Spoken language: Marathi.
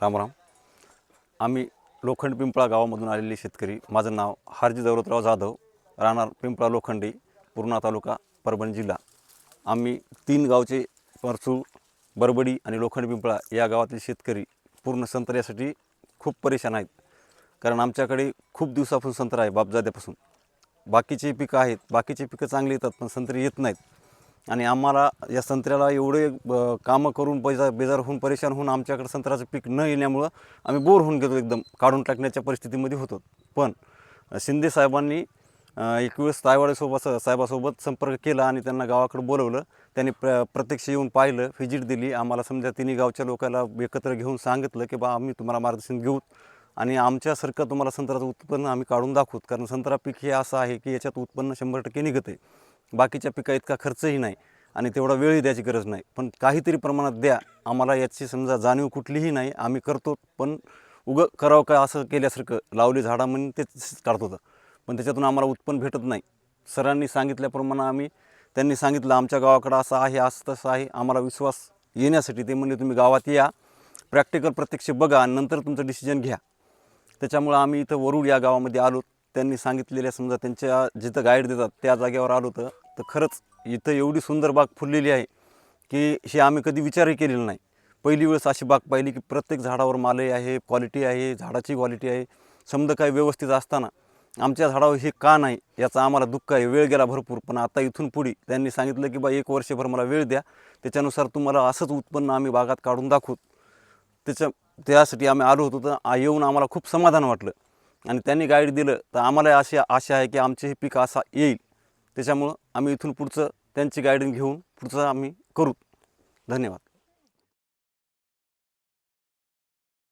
रामराम आम्ही लोखंड पिंपळा गावामधून आलेले शेतकरी. माझं नाव हारजी दौलतराव जाधव. राहणार पिंपळा लोखंडी पूर्णा तालुका परभणी जिल्हा. आम्ही तीन गावचे परसू बरबडी आणि लोखंड पिंपळा या गावातील शेतकरी पूर्ण संत्र्यासाठी खूप परेशान आहेत. कारण आमच्याकडे खूप दिवसापासून संत्रा आहे बापजाद्यापासून. बाकीची पिकं आहेत बाकीची पिकं चांगली येतात पण संत्री येत नाहीत. आणि आम्हाला या संत्र्याला एवढे ब- कामं करून पैसा बेजार होऊन परेशान होऊन आमच्याकडे संत्र्याचं पीक न येण्यामुळं आम्ही बोर होऊन गेलो एकदम काढून टाकण्याच्या परिस्थितीमध्ये होतो. पण शिंदे साहेबांनी एक वेळेस तायवाडेसोबत साहेबासोबत संपर्क केला आणि त्यांना गावाकडे बोलवलं. त्यांनी प्र प्रत्यक्ष येऊन पाहिलं व्हिजिट दिली. आम्हाला समजा तिन्ही गावच्या लोकांना एकत्र घेऊन सांगितलं की बा आम्ही तुम्हाला मार्गदर्शन घेऊ आणि आमच्यासारखं तुम्हाला संत्र्याचं उत्पन्न आम्ही काढून दाखवू. कारण संत्रा पीक हे असं आहे की याच्यात उत्पन्न शंभर टक्के निघत आहे बाकीच्या पिका इतका खर्चही नाही आणि तेवढा वेळही द्यायची गरज नाही. पण काहीतरी प्रमाणात द्या. आम्हाला याची समजा जाणीव कुठलीही नाही. आम्ही करतो पण उगं करावं का असं केल्यासारखं? लावली झाडा म्हणून तेच काढत होतं. पण त्याच्यातून आम्हाला उत्पन्न भेटत नाही. सरांनी सांगितल्याप्रमाणे आम्ही त्यांनी सांगितलं आमच्या गावाकडं असं आहे असं तसं आहे. आम्हाला विश्वास येण्यासाठी ते म्हणले तुम्ही गावात या. प्रॅक्टिकल प्रत्यक्ष बघा आणि नंतर तुमचं डिसिजन घ्या. त्याच्यामुळं आम्ही इथं वरुड या गावामध्ये आलो. त्यांनी सांगितलेल्या समजा त्यांच्या जिथं गाईड देतात त्या जागेवर आलो होतं तर खरंच इथं एवढी सुंदर बाग फुललेली आहे की हे आम्ही कधी विचारही केलेला नाही. पहिली वेळेस अशी बाग पाहिली की प्रत्येक झाडावर मालही आहे क्वालिटी आहे झाडाची क्वालिटी आहे. समजा काही व्यवस्थित असताना आमच्या झाडावर हे का नाही याचं आम्हाला दुःख आहे वेळ गेला भरपूर. पण आता इथून पुढे त्यांनी सांगितलं की बा एक वर्षभर मला वेळ द्या. त्याच्यानुसार तुम्हाला असंच उत्पन्न आम्ही बागात काढून दाखवू. त्याच्या त्यासाठी आम्ही आलो होतो तर येऊन आम्हाला खूप समाधान वाटलं. आणि त्यांनी गाईड दिलं. तर आम्हाला अशी आशा आहे की आमचे हे पीक असा येईल. त्याच्यामुळं आम्ही इथून पुढचं त्यांची गाईडन्स घेऊन पुढचं आम्ही करू. धन्यवाद.